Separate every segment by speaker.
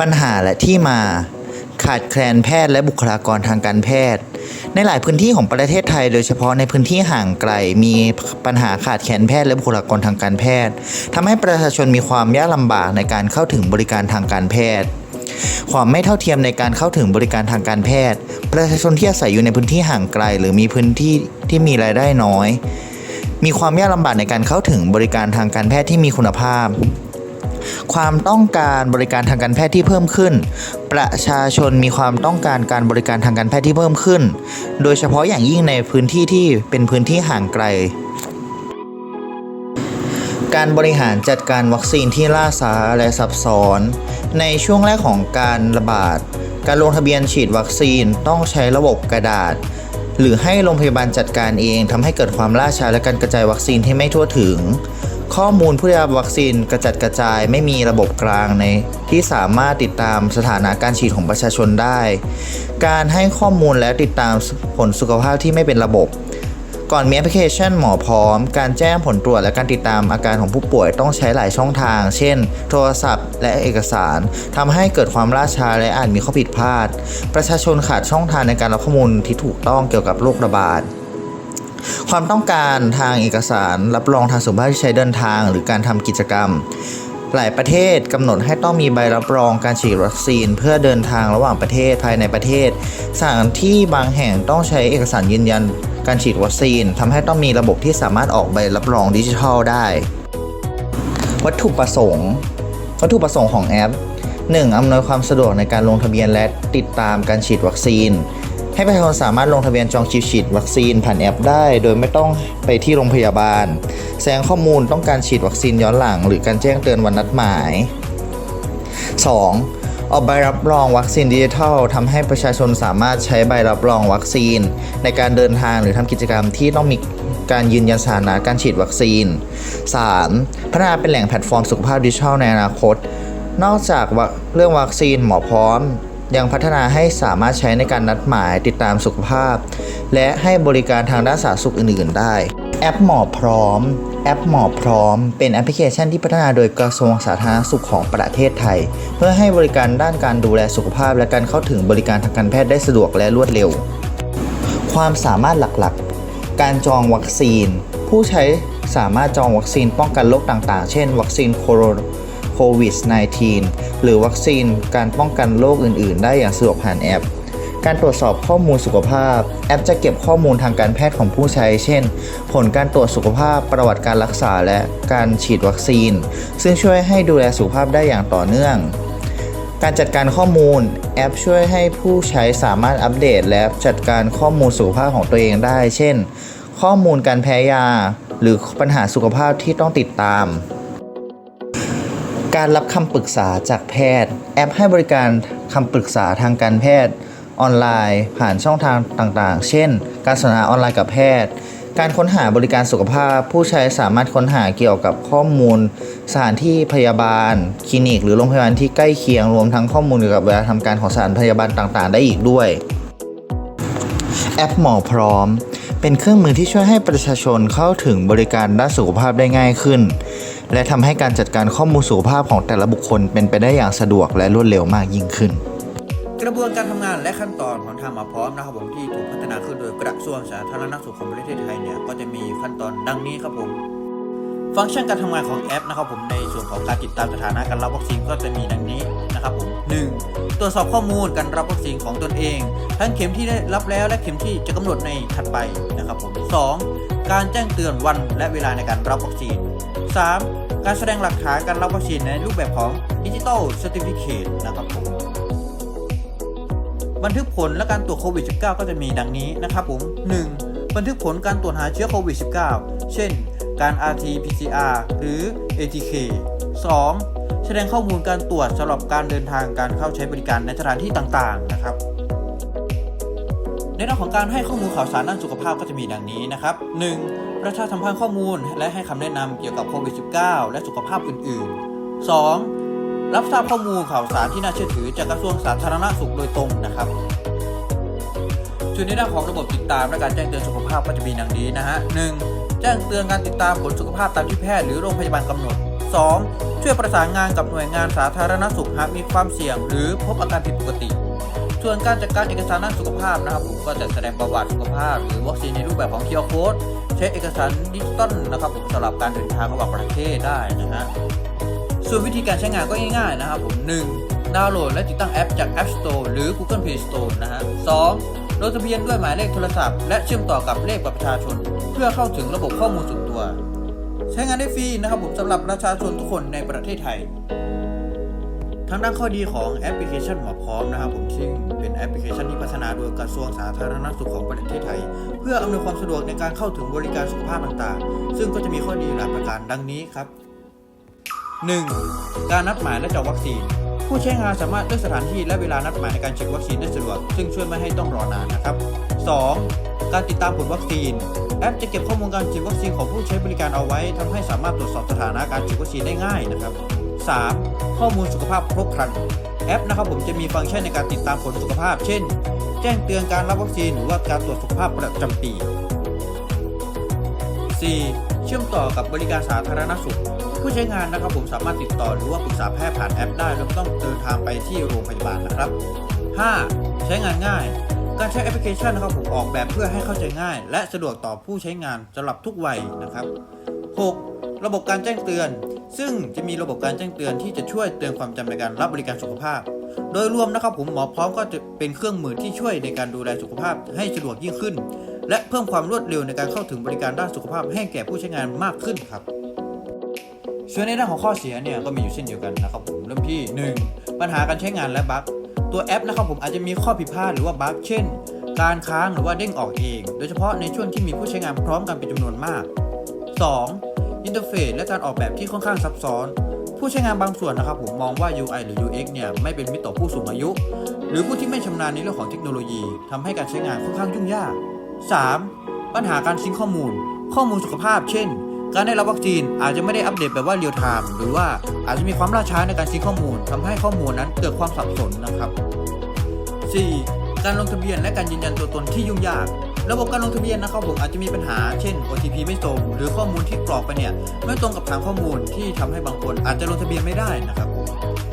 Speaker 1: ปัญหาและที่มา ขาดแคลนแพทย์และบุคลากรทางการแพทย์ ในหลายพื้นที่ของประเทศไทย โดยเฉพาะในพื้นที่ห่างไกลมีปัญหาขาดแคลนแพทย์และบุคลากรทางการแพทย์ทำให้ประชาชนมีความยากลำบากในการเข้าถึงบริการทางการแพทย์ ความไม่เท่าเทียมในการเข้าถึงบริการทางการแพทย์ ประชาชนที่อาศัยอยู่ในพื้นที่ห่างไกล หรือมีพื้นที่ที่มีรายได้น้อย มีความยากลำบากในการเข้าถึงบริการทางการแพทย์ที่มีคุณภาพ ความต้องการบริการทางการแพทย์ที่เพิ่มขึ้น ประชาชนมีความต้องการการบริการทางการแพทย์ที่เพิ่มขึ้น โดยเฉพาะอย่างยิ่งในพื้นที่ที่เป็นพื้นที่ห่างไกล การบริหารจัดการวัคซีนที่ล่าช้าและซับซ้อน ในช่วงแรกของการระบาด การลงทะเบียนฉีดวัคซีนต้องใช้ระบบกระดาษหรือให้โรงพยาบาลจัดการเองทำให้เกิดความล่าช้าและการกระจายวัคซีนที่ไม่ทั่วถึง ข้อมูลผู้ได้รับวัคซีนกระจัดกระจายไม่มีระบบกลางใน ที่สามารถติดตามสถานะการฉีดของประชาชนได้ การให้ข้อมูลและติดตามผลสุขภาพที่ไม่เป็นระบบ ก่อนมีแอปพลิเคชันหมอพร้อม การแจ้งผลตรวจและการติดตามอาการของผู้ป่วยต้องใช้หลายช่องทาง เช่น โทรศัพท์ และเอกสารทำให้เกิดความล่าช้าและอาจมีข้อผิดพลาด ประชาชนขาดช่องทางในการรับข้อมูลที่ถูกต้องเกี่ยวกับโรคระบาด ความต้องการทางเอกสารรับรองทางสุขภาพที่ใช้เดินทาง หรือการทำกิจกรรม หลายประเทศกำหนดให้ต้องมีใบรับรองการฉีดวัคซีน เพื่อเดินทางระหว่างประเทศภายในประเทศสถานที่บางแห่งต้องใช้เอกสารยืนยันการฉีดวัคซีนทำให้ต้องมีระบบที่สามารถออกใบรับรองดิจิทัลได้ วัตถุประสงค์ วัตถุประสงค์ของแอป 1. อำนวยความสะดวกในการลงทะเบียนและติดตามการฉีดวัคซีน ให้ประชาชนสามารถลงทะเบียนจองคิวฉีดวัคซีนผ่านแอปได้ โดยไม่ต้องไปที่โรงพยาบาล แสดงข้อมูลต้องการฉีดวัคซีนย้อนหลัง หรือการแจ้งเตือนวันนัดหมาย 2. ออกใบรับรองวัคซีนดิจิทัลทำให้ประชาชนสามารถใช้ใบรับรองวัคซีน ในการเดินทางหรือทำกิจกรรมที่ต้องมีการยืนยันสถานะการฉีดวัคซีน 3. พัฒนาเป็นแหล่งแพลตฟอร์มสุขภาพดิจิทัลในอนาคต นอกจากเรื่องวัคซีนหมอพร้อม ยังพัฒนาให้สามารถใช้ในการนัดหมายติดตามสุขภาพ และให้บริการทางด้านสาธารณสุขอื่น ๆ ได้ แอปหมอพร้อม แอปหมอพร้อม เป็นแอปพลิเคชันที่พัฒนาโดยกระทรวงสาธารณสุขของประเทศไทย เพื่อให้บริการด้านการดูแลสุขภาพ และการเข้าถึงบริการทางการแพทย์ได้สะดวกและรวดเร็ว ความสามารถหลักๆ การจองวัคซีน ผู้ใช้สามารถจองวัคซีนป้องกันโรคต่าง ๆ เช่น วัคซีนโคโร โควิด -19 หรือวัคซีนการป้องกันโรคอื่น ๆ ได้อย่างสะดวกผ่านแอป การตรวจสอบข้อมูลสุขภาพ แอปจะเก็บข้อมูลทางการแพทย์ของผู้ใช้ เช่น ผลการตรวจสุขภาพ ประวัติการรักษาและการฉีดวัคซีน ซึ่งช่วยให้ดูแลสุขภาพได้อย่างต่อเนื่องการจัดการข้อมูลแอปช่วยให้ผู้ใช้สามารถอัปเดตและจัดการข้อมูลสุขภาพของตัวเองได้ เช่น ข้อมูลการแพ้ยา หรือปัญหาสุขภาพที่ต้องติดตาม การรับคำปรึกษาจากแพทย์ แอปให้บริการคำปรึกษาทางการแพทย์ออนไลน์ ผ่านช่องทางต่างๆ เช่น การสนทนาออนไลน์กับแพทย์ การค้นหาบริการสุขภาพ ผู้ใช้สามารถค้นหาเกี่ยวกับข้อมูล สถานที่พยาบาล คลินิก หรือโรงพยาบาลที่ใกล้เคียงรวมทั้งข้อมูลเกี่ยวกับเวลาทำการของสถานพยาบาลต่างๆ ได้อีกด้วย แอปหมอพร้อม เป็นเครื่องมือที่ช่วยให้ประชาชนเข้าถึงบริการด้านสุขภาพได้ง่ายขึ้น และทำให้การจัดการข้อมูลสุขภาพของแต่ละบุคคลเป็นไปได้อย่างสะดวกและรวดเร็วมากยิ่งขึ้น
Speaker 2: กระบวนการทำงานและขั้นตอนของทางหมาพร้อมนะครับผมที่ถูกพัฒนาขึ้นโดยกระทรวงสาธารณสุขของประเทศไทยเนี่ยก็จะมีขั้นตอนดังนี้ครับผม ฟังก์ชันการทำงานของแอปนะครับผมในส่วนของการติดตามสถานะการรับวัคซีนก็จะมีดังนี้นะครับผม 1. ตรวจสอบข้อมูลการรับวัคซีนของตนเอง ทั้งเข็มที่ได้รับแล้วและเข็มที่จะกำหนดในถัดไปนะครับผม 2. การแจ้งเตือนวันและเวลาในการรับวัคซีน 3. การแสดงหลักฐานการรับวัคซีนในรูปแบบของดิจิ t a ล Certificate นะครับผมบันทึกผลและการตรวจโควิด -19 ก็จะมีดังนี้นะครับผม 1. บันทึกผลการตรวจหาเชื้อโควิด -19 เช่น การ RT-PCR หรือ ATK 2. แสดงข้อมูลการตรวจสำหรับการเดินทางการเข้าใช้บริการในสถานที่ต่างๆนะครับในเรื่องของการให้ข้อมูลข่าวสารด้านสุขภาพก็จะมีดังนี้นะครับ 1. ประชาสัมพันธ์ข้อมูล และให้คำแนะนำเกี่ยวกับโควิด -19 และสุขภาพอื่น ๆ 2. รับทราบข้อมูลข่าวสารที่น่าเชื่อถือจากกระทรวงสาธารณสุขโดยตรงนะครับส่วนในด้านของระบบติดตามและการแจ้งเตือนสุขภาพก็จะมีดังนี้นะฮะ 1. แจ้งเตือนการติดตามผลสุขภาพตามที่แพทย์หรือโรงพยาบาลกำหนด 2. ช่วยประสานงานกับหน่วยงานสาธารณสุขหากมีความเสี่ยง หรือพบอาการผิดปกติ ส่วนการจัดการเอกสารด้านสุขภาพนะครับผมก็จะแสดงประวัติสุขภาพ หรือวัคซีนในรูปแบบของ QR Code ใช้เอกสารดิจิตอลนะครับผมสำหรับการเดินทางระหว่างประเทศได้นะฮะส่วนวิธีการใช้งานก็ง่ายๆนะครับผม 1. ดาวน์โหลดและติดตั้งแอปจาก App Store หรือ Google Play Store นะฮะ 2. ลงทะเบียนด้วยหมายเลขโทรศัพท์และเชื่อมต่อกับเลขบัตรประชาชน เพื่อเข้าถึงระบบข้อมูลส่วนตัว ใช้งานได้ฟรีนะครับผมสำหรับประชาชนทุกคนในประเทศไทย ทางด้านข้อดีของแอปพลิเคชันหมอพร้อมนะครับผมซึ่งเป็นแอปพลิเคชันที่พัฒนาโดยกระทรวงสาธารณสุขของประเทศไทย เพื่ออำนวยความสะดวกในการเข้าถึงบริการสุขภาพต่างๆ ซึ่งก็จะมีข้อดีหลายประการดังนี้ครับ 1. การนัดหมายและจองวัคซีน ผู้ใช้งานสามารถเลือกสถานที่และเวลานัดหมายในการฉีดวัคซีนได้สะดวก ซึ่งช่วยไม่ให้ต้องรอนานนะครับ 2. การติดตามผลวัคซีน แอปจะเก็บข้อมูลการฉีดวัคซีนของผู้ใช้บริการเอาไว้ทำให้สามารถตรวจสอบสถานะการฉีดวัคซีนได้ง่ายนะครับ 3. ข้อมูลสุขภาพครบครัน แอปนะครับผมจะมีฟังก์ชันในการติดตามผลสุขภาพ เช่น แจ้งเตือนการรับวัคซีนหรือว่าการตรวจสุขภาพประจำปี 4. เชื่อมต่อกับบริการสาธารณสุข ผู้ใช้งานนะครับผมสามารถติดต่อหรือว่าปรึกษาแพทย์ผ่านแอปได้โดยไม่ต้องเดินทางไปที่โรงพยาบาลนะครับ 5. ใช้งานง่าย การใช้แอปพลิเคชันนะครับผมออกแบบเพื่อให้เข้าใจง่าย และสะดวกต่อผู้ใช้งานสำหรับทุกวัยนะครับ 6. ระบบการแจ้งเตือน ซึ่งจะมีระบบการแจ้งเตือนที่จะช่วยเตือนความจำในการรับบริการสุขภาพ โดยรวมนะครับผมหมอพร้อมก็จะเป็นเครื่องมือที่ช่วยในการดูแลสุขภาพให้สะดวกยิ่งขึ้น และเพิ่มความรวดเร็วในการเข้าถึงบริการด้านสุขภาพให้แก่ผู้ใช้งานมากขึ้นครับส่วนในด้านของข้อเสียเนี่ยก็มีอยู่เช่นเดียวกันนะครับผมเริ่มที่ 1. ปัญหาการใช้งานและบั๊กตัวแอปนะครับผมอาจจะมีข้อผิดพลาดหรือว่าบั๊กเช่น การค้างหรือว่าเด้งออกเอง โดยเฉพาะในช่วงที่มีผู้ใช้งานพร้อมกันเป็นจำนวนมาก 2. อินเทอร์เฟซและการออกแบบที่ค่อนข้างซับซ้อน ผู้ใช้งานบางส่วนนะครับผมมองว่า UI หรือ UX เนี่ยไม่เป็นมิตรต่อผู้สูงอายุ หรือผู้ที่ไม่ชำนาญในเรื่องของเทคโนโลยีทำให้การใช้งานค่อนข้างยุ่งยาก 3. ปัญหาการซิงข้อมูล ข้อมูลสุขภาพ เช่น การได้รับวัคซีนอาจจะไม่ได้อัปเดตแบบว่าเรียลไทม์หรือว่าอาจจะมีความล่าช้าในการซิงข้อมูลทำให้ข้อมูลนั้นเกิดความสับสนนะครับ 4. การลงทะเบียนและการยืนยันตัวตนที่ยุ่งยาก ระบบการลงทะเบียนนะครับผมอาจจะมีปัญหา เช่น OTP ไม่ตรง หรือข้อมูลที่กรอกไปเนี่ยไม่ตรงกับฐานข้อมูลที่ทำให้บางคนอาจจะลงทะเบียนไม่ได้นะครับ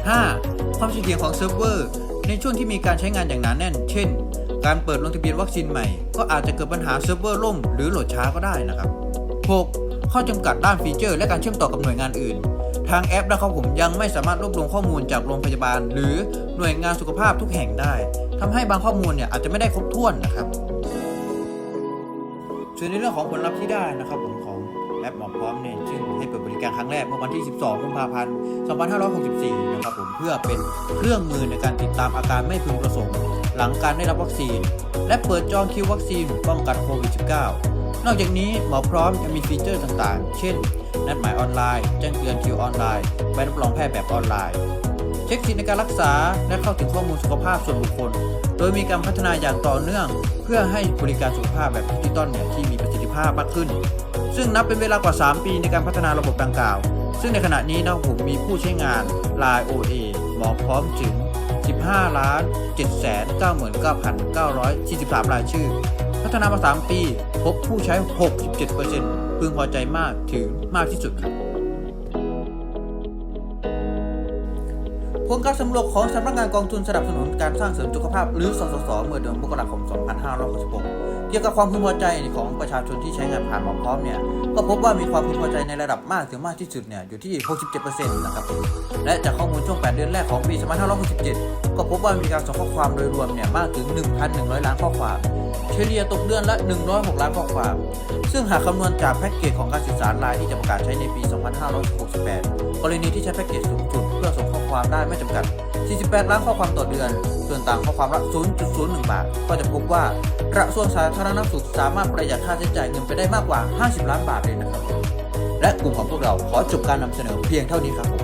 Speaker 2: 5. ความเสถียรของเซิร์ฟเวอร์ในช่วงที่มีการใช้งานอย่างหนาแน่น เช่น การเปิดลงทะเบียนวัคซีนใหม่ ก็อาจจะเกิดปัญหาเซิร์ฟเวอร์ล่ม หรือโหลดช้าก็ได้นะครับ 6. ข้อจำกัดด้านฟีเจอร์ และการเชื่อมต่อกับหน่วยงานอื่น ทางแอปนะครับผมยังไม่สามารถรวบรวมข้อมูลจากโรงพยาบาล หรือหน่วยงานสุขภาพทุกแห่งได้ทำให้บางข้อมูลเนี่ยอาจจะไม่ได้ครบถ้วนนะครับส่วนในเรื่องของผลลัพธ์ที่ได้นะครับผมของแอปหมอพร้อมเนี่ยซึ่งให้เปิดบริการครั้งแรกเมื่อวันที่ 12 กุมภาพันธ์ 2564 นะครับผมเพื่อเป็นเครื่องมือในการติดตามอาการไม่พึงประสงค์ หลังการได้รับวัคซีน และเปิดจองคิววัคซีนป้องกันโควิด -19 นอกจากนี้หมอพร้อมยังมีฟีเจอร์ต่างๆ เช่น นัดหมายออนไลน์ แจ้งเตือนคิวออนไลน์ ใบรับรองแพทย์แบบออนไลน์ เช็คสิทธิในการรักษา และเข้าถึงข้อมูลสุขภาพส่วนบุคคล โดยมีการพัฒนาอย่างต่อเนื่อง เพื่อให้บริการสุขภาพแบบดิจิตอลเนี่ยที่มีประสิทธิภาพมากขึ้น ซึ่งนับเป็นเวลากว่า 3 ปีในการพัฒนาระบบดังกล่าว ซึ่งในขณะนี้นะผมมีผู้ใช้งาน Line OA หมอพร้อมถึง 15ล้าน7 9 9 943 รายชื่อ พัฒนามา 3 ปี พบผู้ใช้ 67%พึงพอใจมากถึงมากที่สุดครับผลการสำรวจของสำนักงานกองทุนสนับสนุนการสร้างเสริมสุขภาพหรือสสส เมื่อเดือนมกราคม 2566 เกี่ยวกับความพึงพอใจของประชาชนที่ใช้งานผ่านหมอพร้อมเนี่ยก็พบว่ามีความพึงพอใจในระดับมากถึงมากที่สุดเนี่ยอยู่ที่ 67%นะครับและจากข้อมูลช่วง 8 เดือนแรกของปี 2567 ก็พบว่ามีการส่งข้อความโดยรวมเนี่ยมากถึง 1,100 ล้านข้อความ เฉลี่ยตกเดือนละ 106 ล้านข้อความ ซึ่งหากคำนวณจากแพ็กเกจของการสื่อสารไลน์ที่จะประกาศใช้ในปี 2568 กรณีที่ใช้แพ็กเกจสูงสุด ความได้ไม่จำกัด 48 ล้านข้อความต่อเดือน ส่วนต่างข้อความละ 0.01 บาท ก็จะพบว่ากระทรวงสาธารณสุขสามารถประหยัดค่าใช้จ่ายเงินไปได้มากกว่า 50 ล้านบาทเลยนะครับ และกลุ่มของพวกเราขอจบการนำเสนอเพียงเท่านี้ครับผม